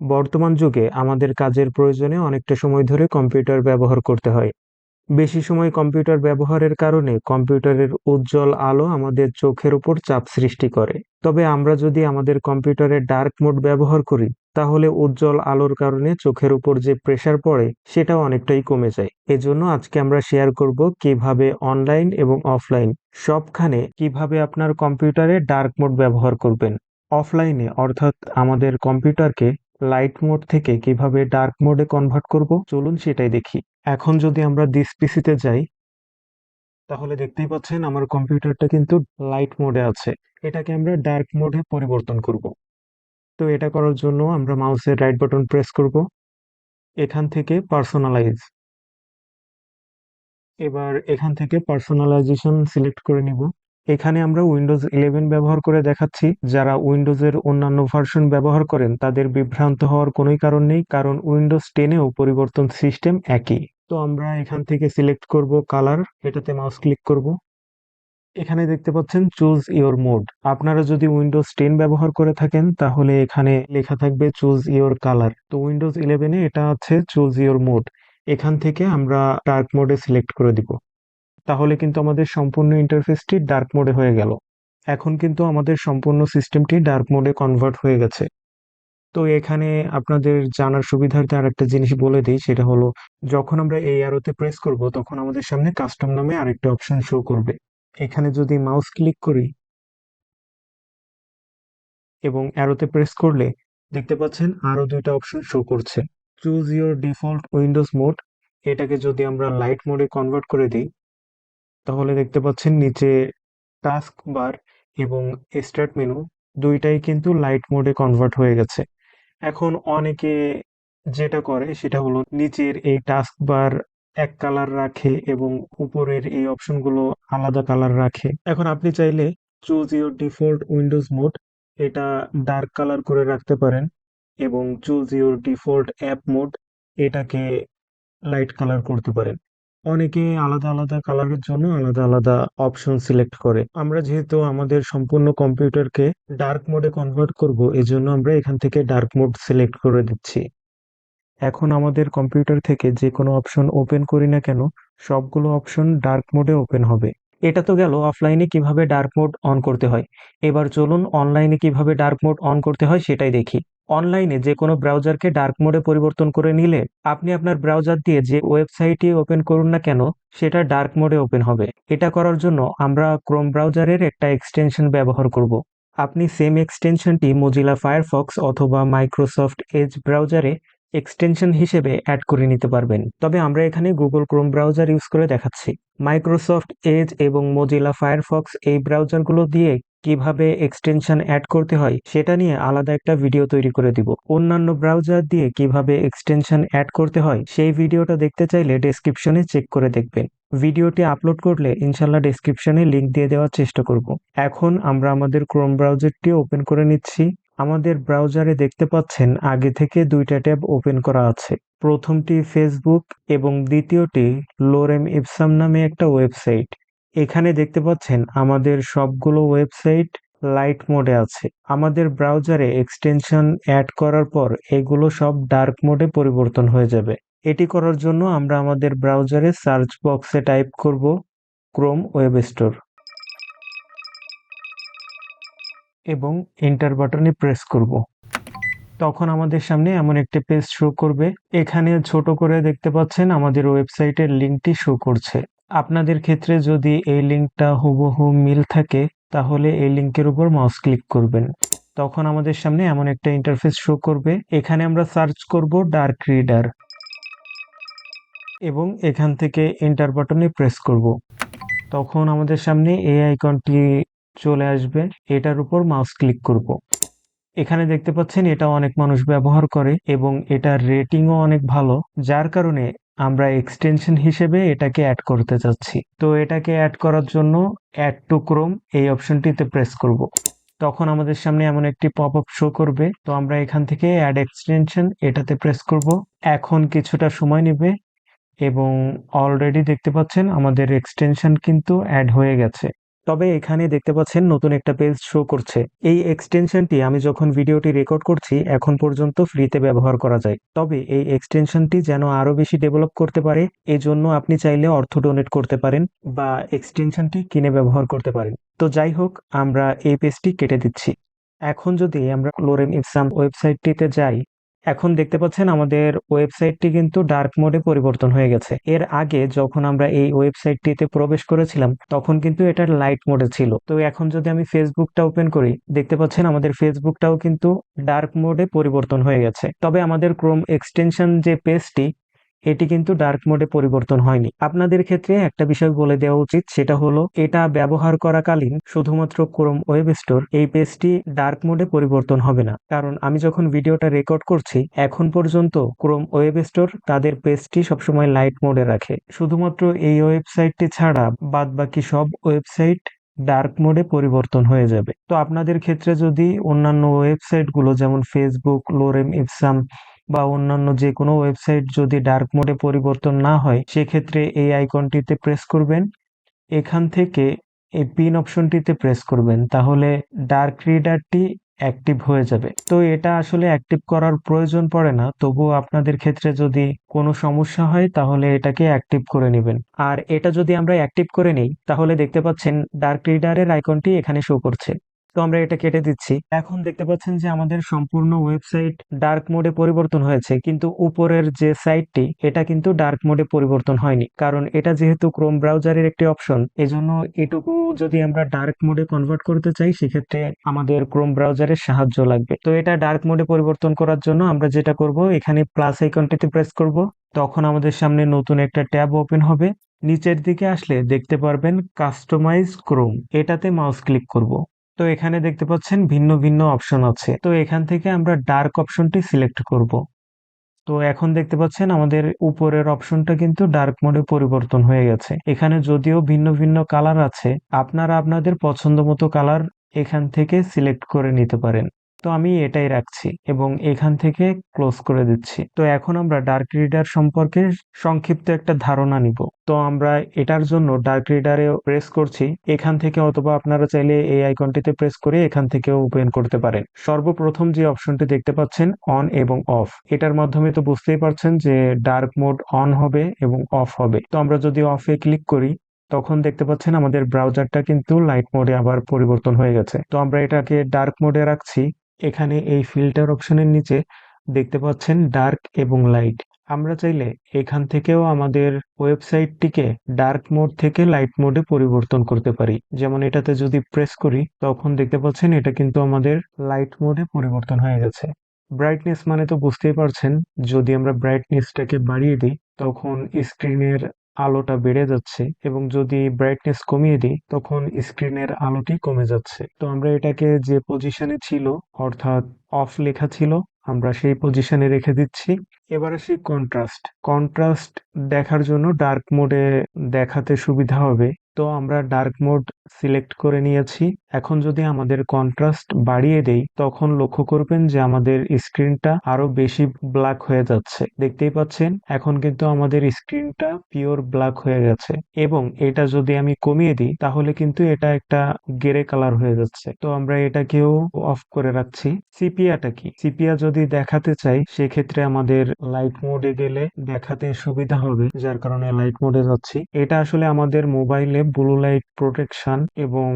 বর্তমান যুগে আমাদের কাজের প্রয়োজনে অনেকটা সময় ধরে কম্পিউটার ব্যবহার করতে হয়। বেশি সময় কম্পিউটার ব্যবহারের কারণে কম্পিউটারের উজ্জ্বল আলো আমাদের চোখের উপর চাপ সৃষ্টি করে। তবে আমরা যদি আমাদের কম্পিউটারের ডার্ক মোড ব্যবহার করি, তাহলে উজ্জ্বল আলোর কারণে চোখের উপর যে প্রেসার পড়ে, সেটাও অনেকটাই কমে যায়। এজন্য আজকে আমরা শেয়ার করব কীভাবে অনলাইন এবং অফলাইন, সবখানে কীভাবে আপনার কম্পিউটারে ডার্ক মোড ব্যবহার করবেন। অফলাইনে অর্থাৎ আমাদের কম্পিউটারকে লাইট মোড থেকে কীভাবে ডার্ক মোডে কনভার্ট করব? চলুন সেটাই দেখি। এখন যদি আমরা দিস পিসিতে যাই, তাহলে দেখতেই পাচ্ছেন আমার কম্পিউটারটা কিন্তু লাইট মোডে আছে। এটাকে আমরা ডার্ক মোডে পরিবর্তন করব। তো এটা করার জন্য আমরা মাউসের রাইট বাটন প্রেস করব। এখান থেকে পার্সোনালাইজ এবার এখান থেকে পার্সোনালাইজেশন সিলেক্ট করে নিব। এখানে আমরা উইন্ডোজ ইলেভেন ব্যবহার করে দেখাচ্ছি। যারা উইন্ডোজের অন্যান্য ভার্সন ব্যবহার করেন, তাদের বিভ্রান্ত হওয়ার কোনোই কারণ নেই, কারণ উইন্ডোজ টেনেও পরিবর্তন সিস্টেম একই। তো আমরা এখান থেকে সিলেক্ট করব কালার এটাতে মাউস ক্লিক করব। এখানে দেখতে পাচ্ছেন চুজ ইওর মোড আপনারা যদি উইন্ডোজ টেন ব্যবহার করে থাকেন, তাহলে এখানে লেখা থাকবে চুজ ইওর কালার তো উইন্ডোজ ইলেভেনে এটা আছে চুজ ইওর মোড এখান থেকে আমরা ডার্ক মোডে সিলেক্ট করে দিব। তাহলে কিন্তু আমাদের সম্পূর্ণ ইন্টারফেসটি ডার্ক মোডে হয়ে গেল। এখন কিন্তু আমাদের সম্পূর্ণ সিস্টেমটি ডার্ক মোডে কনভার্ট হয়ে গেছে। তো এখানে আপনাদের জানার সুবিধার্থে আর একটা জিনিস বলে দিই, সেটা হলো, যখন আমরা এই অ্যারোতে প্রেস করব, তখন আমাদের সামনে কাস্টম নামে আরেকটা অপশন শো করবে। এখানে যদি মাউস ক্লিক করি এবং অ্যারোতে প্রেস করলে, দেখতে পাচ্ছেন আরও দুইটা অপশন শো করছে। Choose your default Windows mode এটাকে যদি আমরা লাইট মোডে কনভার্ট করে দিই তাহলে দেখতে পাচ্ছেন নিচে টাস্ক বার এবং স্টার্ট মেনু দুইটাই কিন্তু লাইট মোডে কনভার্ট হয়ে গেছে। এখন অনেকে যেটা করে সেটা হলো নিচের এই টাস্ক বার এক কালার রাখে এবং উপরের এই অপশনগুলো আলাদা কালার রাখে। এখন আপনি চাইলে choose your default Windows mode এটা ডার্ক কালার করে রাখতে পারেন এবং choose your default app mode এটাকে লাইট কালার করতে পারেন। অনেকে আলাদা আলাদা কালারের জন্য আলাদা আলাদা অপশন সিলেক্ট করে। আমরা যেহেতু আমাদের সম্পূর্ণ কম্পিউটারকে ডার্ক মোডে কনভার্ট করব, এজন্য আমরা এখান থেকে ডার্ক মোড সিলেক্ট করে দিচ্ছি। এখন আমাদের কম্পিউটার থেকে যে কোনো অপশন ওপেন করি না কেন, সবগুলো অপশন ডার্ক মোডে ওপেন হবে। এটা তো গেল অফলাইনে কীভাবে ডার্ক মোড অন করতে হয়। এবার চলুন অনলাইনে কীভাবে ডার্ক মোড অন করতে হয় সেটাই দেখি। অনলাইনে যে কোনো ব্রাউজারকে ডার্ক মোডে পরিবর্তন করে নিলে আপনি আপনার ব্রাউজার দিয়ে যে ওয়েবসাইটই ওপেন করুন না কেন, সেটা ডার্ক মোডে ওপেন হবে। এটা করার জন্য আমরা ক্রোম ব্রাউজারের একটা এক্সটেনশন ব্যবহার করব। আপনি সেম এক্সটেনশনটি মজিলা ফায়ারফক্স অথবা মাইক্রোসফট এজ ব্রাউজারে এক্সটেনশন হিসেবে অ্যাড করে নিতে পারবেন। তবে আমরা এখানে গুগল ক্রোম ব্রাউজার ইউজ করে দেখাচ্ছি। মাইক্রোসফট এজ এবং মজিলা ফায়ারফক্স এই ব্রাউজারগুলো দিয়ে কীভাবে এক্সটেনশন অ্যাড করতে হয়, সেটা নিয়ে আলাদা একটা ভিডিও তৈরি করে দিব। অন্যান্য ব্রাউজার দিয়ে কীভাবে এক্সটেনশন অ্যাড করতে হয়, সেই ভিডিওটা দেখতে চাইলে ডেসক্রিপশনে চেক করে দেখবেন। ভিডিওটি আপলোড করলে ইনশাল্লাহ ডেসক্রিপশনে লিংক দিয়ে দেওয়ার চেষ্টা করব। এখন আমরা আমাদের ক্রোম ব্রাউজারটি ওপেন করে নিচ্ছি। আমাদের ব্রাউজারে দেখতে পাচ্ছেন আগে থেকে দুইটা ট্যাব ওপেন করা আছে। প্রথমটি ফেসবুক এবং দ্বিতীয়টি লোরেম ইপসাম নামে একটা ওয়েবসাইট এখানে দেখতে পাচ্ছেন আমাদের সবগুলো ওয়েবসাইট লাইট মোডে আছে। আমাদের ব্রাউজারে এক্সটেনশন অ্যাড করার পর এগুলো সব ডার্ক মোডে পরিবর্তন হয়ে যাবে। এটি করার জন্য আমরা আমাদের ব্রাউজারে সার্চ বক্সে টাইপ করব ক্রোম ওয়েব স্টোর এবং এন্টার বাটনে প্রেস করব। তখন আমাদের সামনে এমন একটি পেজ শো করবে। এখানে ছোট করে দেখতে পাচ্ছেন আমাদের ওয়েবসাইটের লিঙ্কটি শো করছে। আপনাদের ক্ষেত্রে যদি এই লিঙ্কটা হুবহু মিল থাকে, তাহলে এই লিঙ্কের উপর মাউস ক্লিক করবেন। তখন আমাদের সামনে এমন একটা ইন্টারফেস শো করবে। এখানে আমরা সার্চ করব ডার্ক রিডার এবং এখান থেকে এন্টার বাটনে প্রেস করব। তখন আমাদের সামনে এই আইকনটি চলে আসবে। এটার উপর মাউস ক্লিক করব। এখানে দেখতে পাচ্ছেন এটা অনেক মানুষ ব্যবহার করে এবং এটার রেটিংও অনেক ভালো। যার কারণে আমরা এক্সটেনশন হিসেবে এটাকে অ্যাড করতে চাচ্ছি। তো এটাকে অ্যাড করার জন্য অ্যাড টু ক্রোম এই অপশনটিতে প্রেস করব। তখন আমাদের সামনে এমন একটি পপ আপ শো করবে। তো আমরা এখান থেকে অ্যাড এক্সটেনশন এটাতে প্রেস করব। এখন কিছুটা সময় নেবে এবং অলরেডি দেখতে পাচ্ছেন আমাদের এক্সটেনশন কিন্তু অ্যাড হয়ে গেছে। তবে এখানে দেখতে পাচ্ছেন নতুন একটা পেজ শো করছে। এই এক্সটেনশনটি আমি যখন ভিডিওটি রেকর্ড করছি, এখন পর্যন্ত ফ্রিতে ব্যবহার করা যায়। তবে এই এক্সটেনশনটি যেন আরও বেশি ডেভেলপ করতে পারে, এজন্য আপনি চাইলে অর্থ ডোনেট করতে পারেন বা এক্সটেনশনটি কিনে ব্যবহার করতে পারেন। তো যাই হোক, আমরা এই পেজটি কেটে দিচ্ছি। এখন যদি আমরা লোরেম ইপসাম ওয়েবসাইটটিতে যাই এখন দেখতে পাচ্ছেন আমাদের ওয়েবসাইটটি কিন্তু ডার্ক মোডে পরিবর্তন হয়ে গেছে। এর আগে যখন আমরা এই ওয়েবসাইটটিতে প্রবেশ করেছিলাম, তখন কিন্তু এটা লাইট মোডে ছিল। তো এখন যদি আমি ফেসবুকটা ওপেন করি, দেখতে পাচ্ছেন আমাদের ফেসবুকটাও কিন্তু ডার্ক মোডে পরিবর্তন হয়ে গেছে। তবে আমাদের ক্রোম এক্সটেনশন যে পেজটি এটি কিন্তু ডার্ক মোডে পরিবর্তন হয়নি। আপনাদের ক্ষেত্রে একটা বিষয় বলে দেওয়া উচিত, সেটা হলো, এটা ব্যবহার করাকালীন শুধুমাত্র ক্রোম ওয়েব স্টোর এই পেজটি ডার্ক মোডে পরিবর্তন হবে না। কারণ আমি যখন ভিডিওটা রেকর্ড করছি, এখন পর্যন্ত ক্রোম ওয়েব স্টোর তাদের পেজটি সবসময় লাইট মোডে রাখে। শুধুমাত্র এই ওয়েবসাইটটি ছাড়া বাদ বাকি সব ওয়েবসাইট ডার্ক মোডে পরিবর্তন হয়ে যাবে। তো আপনাদের ক্ষেত্রে যদি অন্যান্য ওয়েবসাইটগুলো যেমন ফেসবুক লোরেম ইপসাম বা অন্যান্য যে কোনো ওয়েবসাইট যদি ডার্ক মোডে পরিবর্তন না হয়, সেক্ষেত্রে এই আইকনটিতে প্রেস করবেন। এখান থেকে এই পিন অপশনটিতে প্রেস করবেন। তাহলে ডার্ক রিডারটি অ্যাক্টিভ হয়ে যাবে। তো এটা আসলে অ্যাক্টিভ করার প্রয়োজন পড়ে না। তবুও আপনাদের ক্ষেত্রে যদি কোনো সমস্যা হয়, তাহলে এটাকে অ্যাক্টিভ করে নেবেন। আর এটা যদি আমরা অ্যাক্টিভ করে নেই, তাহলে দেখতে পাচ্ছেন ডার্ক রিডারের আইকনটি এখানে শো করছে। তো আমরা এটা কেটে দিচ্ছি। এখন দেখতে পাচ্ছেন যে আমাদের সম্পূর্ণ ওয়েবসাইট ডার্ক মোডে পরিবর্তন হয়েছে, কিন্তু উপরের যে সাইটটি, এটা কিন্তু ডার্ক মোডে পরিবর্তন হয়নি। কারণ এটা যেহেতু ক্রোম ব্রাউজারের একটি অপশন, এজন্য এটুকু যদি আমরা ডার্ক মোডে কনভার্ট করতে চাই, সেক্ষেত্রে আমাদের ক্রোম ব্রাউজারের সাহায্য লাগবে। তো এটা ডার্ক মোডে পরিবর্তন করার জন্য আমরা যেটা করব, এখানে প্লাস আইকনটিতে প্রেস করব। তখন আমাদের সামনে নতুন একটা ট্যাব ওপেন হবে। নিচের দিকে আসলে দেখতে পারবেন কাস্টমাইজ ক্রোম। এটাতে মাউস ক্লিক করব। তো এখানে দেখতে পাচ্ছেন ভিন্ন ভিন্ন অপশন আছে। তো এখান থেকে আমরা ডার্ক অপশনটি সিলেক্ট করব। তো এখন দেখতে পাচ্ছেন আমাদের উপরের অপশনটা কিন্তু ডার্ক মোডে পরিবর্তন হয়ে গেছে। এখানে যদিও ভিন্ন ভিন্ন কালার আছে, আপনারা আপনাদের পছন্দ মতো কালার এখান থেকে সিলেক্ট করে নিতে পারেন। তো আমি এটাই রাখছি এবং এখান থেকে ক্লোজ করে দিচ্ছি। তো এখন আমরা ডার্ক রিডার সম্পর্কে সংক্ষিপ্ত একটা ধারণা নিব। তো আমরা এটার জন্য ডার্ক রিডারে প্রেস করছি। এখান থেকে অথবা আপনারা চাইলে এই আইকনটিতে প্রেস করে এখান থেকেও ওপেন করতে পারেন। সর্বপ্রথম যে অপশনটি দেখতে পাচ্ছেন, অন এবং অফ। এটার মাধ্যমে তো বুঝতেই পারছেন যে ডার্ক মোড অন হবে এবং অফ হবে। তো আমরা যদি অফে ক্লিক করি, তখন দেখতে পাচ্ছেন আমাদের ব্রাউজারটা কিন্তু লাইট মোডে আবার পরিবর্তন হয়ে গেছে। তো আমরা এটাকে ডার্ক মোডে রাখছি। এখানে এই ফিল্টার অপশনের নিচে দেখতে পাচ্ছেন ডার্ক এবং লাইট আমরা চাইলে এখান থেকেও আমাদের ওয়েবসাইটটিকে ডার্ক মোড থেকে লাইট মোডে পরিবর্তন করতে পারি। যেমন এটাতে যদি প্রেস করি, তখন দেখতে পাচ্ছেন এটা কিন্তু আমাদের লাইট মোডে পরিবর্তন হয়ে গেছে। ব্রাইটনেস মানে তো বুঝতেই পারছেন, যদি আমরা ব্রাইটনেসটাকে বাড়িয়ে দিই, তখন স্ক্রিনের আলোটা বেড়ে যাচ্ছে এবং যদি ব্রাইটনেস কমিয়ে দিই, তখন স্ক্রিনের আলোটি কমে যাচ্ছে। তো আমরা এটাকে যে পজিশনে ছিল, অর্থাৎ অফ লেখা ছিল, আমরা সেই পজিশনে রেখে দিচ্ছি। এবার আসি কন্ট্রাস্ট কন্ট্রাস্ট দেখার জন্য ডার্ক মোডে দেখাতে সুবিধা হবে। তো আমরা ডার্ক মোড সিলেক্ট করে নিয়েছি। এখন যদি আমাদের কন্ট্রাস্ট বাড়িয়ে দেই, তখন লক্ষ্য করবেন যে আমাদের স্ক্রিনটা আরও বেশি ব্ল্যাক হয়ে যাচ্ছে। দেখতেই পাচ্ছেন? এখন কিন্তু আমাদের স্ক্রিনটা পিওর ব্ল্যাক হয়ে গেছে। এবং এটা যদি আমি কমিয়ে দিই, তাহলে কিন্তু এটা একটা গেরে কালার হয়ে যাচ্ছে। তো আমরা এটাকেও অফ করে রাখছি। সিপিয়াটা কি? সিপিয়া যদি দেখাতে চাই, সেক্ষেত্রে আমাদের লাইট মোডে গেলে দেখাতে সুবিধা হবে, যার কারণে লাইট মোডে যাচ্ছি। এটা আসলে আমাদের মোবাইলে ব্লু লাইট প্রোটেকশন এবং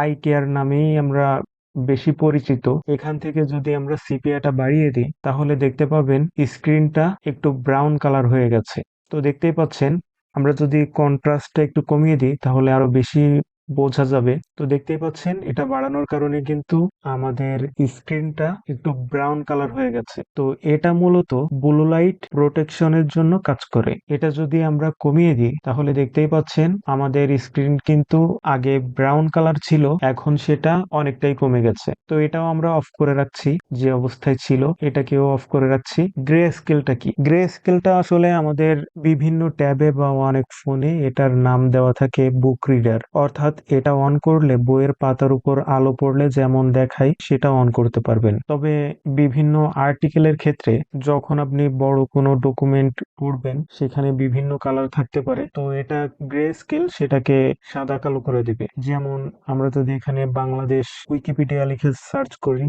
আই কেয়ার নামেই আমরা বেশি পরিচিত। এখান থেকে যদি আমরা সিপিআটা বাড়িয়ে দিই, তাহলে দেখতে পাবেন স্ক্রিনটা একটু ব্রাউন কালার হয়ে গেছে। তো দেখতেই পাচ্ছেন, আমরা যদি কন্ট্রাস্টটা একটু কমিয়ে দিই, তাহলে আরও বেশি বোঝা যাবে। তো দেখতেই পাচ্ছেন, এটা বাড়ানোর কারণে কিন্তু আমাদের স্ক্রিনটা একটু ব্রাউন কালার হয়ে গেছে। তো এটা মূলত ব্লু লাইট প্রোটেকশনের জন্য কাজ করে। এটা যদি আমরা কমিয়ে দিই, তাহলে দেখতেই পাচ্ছেন, আমাদের স্ক্রিন কিন্তু আগে ব্রাউন কালার ছিল, এখন সেটা অনেকটাই কমে গেছে। তো এটাও আমরা অফ করে রাখছি, যে অবস্থায় ছিল, এটাকেও অফ করে রাখছি। গ্রে স্কেলটা কি? গ্রে স্কেলটা আসলে আমাদের বিভিন্ন ট্যাবে বা অনেক ফোনে এটার নাম দেওয়া থাকে বুক রিডার। অর্থাৎ অর্থাৎ এটা অন করলে বইয়ের পাতার উপর আলো পড়লে যেমন দেখায়, সেটা অন করতে পারবেন। তবে বিভিন্ন আর্টিকেলের ক্ষেত্রে যখন আপনি বড় কোনো ডকুমেন্ট পড়বেন, সেখানে বিভিন্ন কালার থাকতে পারে। তো এটা গ্রে স্কেল সেটাকে সাদা কালো করে দিবে। যেমন আমরা যদি এখানে বাংলাদেশ উইকিপিডিয়া লিখে সার্চ করি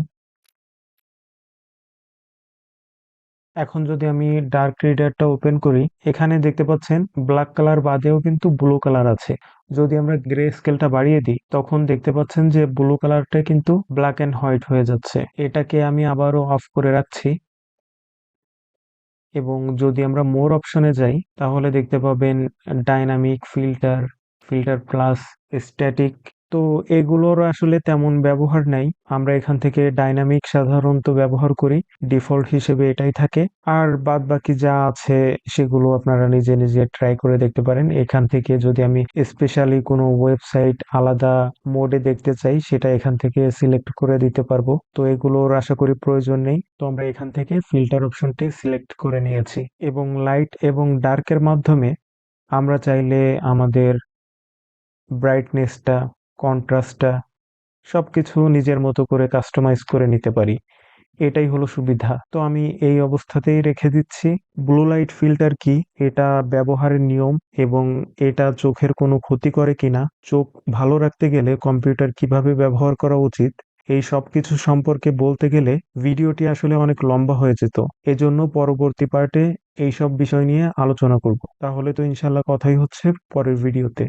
এখন যদি আমি ডার্ক রিডারটা ওপেন করি, এখানে দেখতে পাচ্ছেন ব্ল্যাক কালার বাদেও কিন্তু ব্লু কালার আছে। যদি আমরা গ্রে স্কেলটা বাড়িয়ে দিই, তখন দেখতে পাচ্ছেন যে ব্লু কালারটা কিন্তু ব্ল্যাক অ্যান্ড হোয়াইট হয়ে যাচ্ছে। এটাকে আমি আবারও অফ করে রাখছি। এবং যদি আমরা মোর অপশনে যাই, তাহলে দেখতে পাবেন dynamic filter filter plus static তো এগুলোর আসলে তেমন ব্যবহার নাই। আমরা এখান থেকে ডাইনামিক সাধারণত ব্যবহার করি। ডিফল্ট হিসেবে এটাই থাকে। আর বাদ বাকি যা আছে, সেগুলো আপনারা নিজে নিজে ট্রাই করে দেখতে পারেন। এখান থেকে যদি আমি স্পেশালি কোনো ওয়েবসাইট আলাদা মোডে দেখতে চাই, সেটা এখান থেকে সিলেক্ট করে দিতে পারব। তো এগুলোর আশা করি প্রয়োজন নেই। তো আমরা এখান থেকে ফিল্টার অপশনটি সিলেক্ট করে নিয়েছি। এবং লাইট এবং ডার্কের মাধ্যমে আমরা চাইলে আমাদের ব্রাইটনেসটা কন্ট্রাস্টটা সবকিছু নিজের মতো করে কাস্টমাইজ করে নিতে পারি। এটাই হলো সুবিধা। তো আমি এই অবস্থাতেই রেখে দিচ্ছি ব্লু লাইট ফিল্টার কি? এটা ব্যবহারের নিয়ম এবং এটা চোখের কোনো ক্ষতি করে কিনা? চোখ ভালো রাখতে গেলে কম্পিউটার কীভাবে ব্যবহার করা উচিত? এই সব কিছু সম্পর্কে বলতে গেলে ভিডিওটি আসলে অনেক লম্বা হয়ে যেত। এজন্য পরবর্তী পার্টে এইসব বিষয় নিয়ে আলোচনা করব। তাহলে তো ইনশাল্লাহ কথাই হচ্ছে পরের ভিডিওতে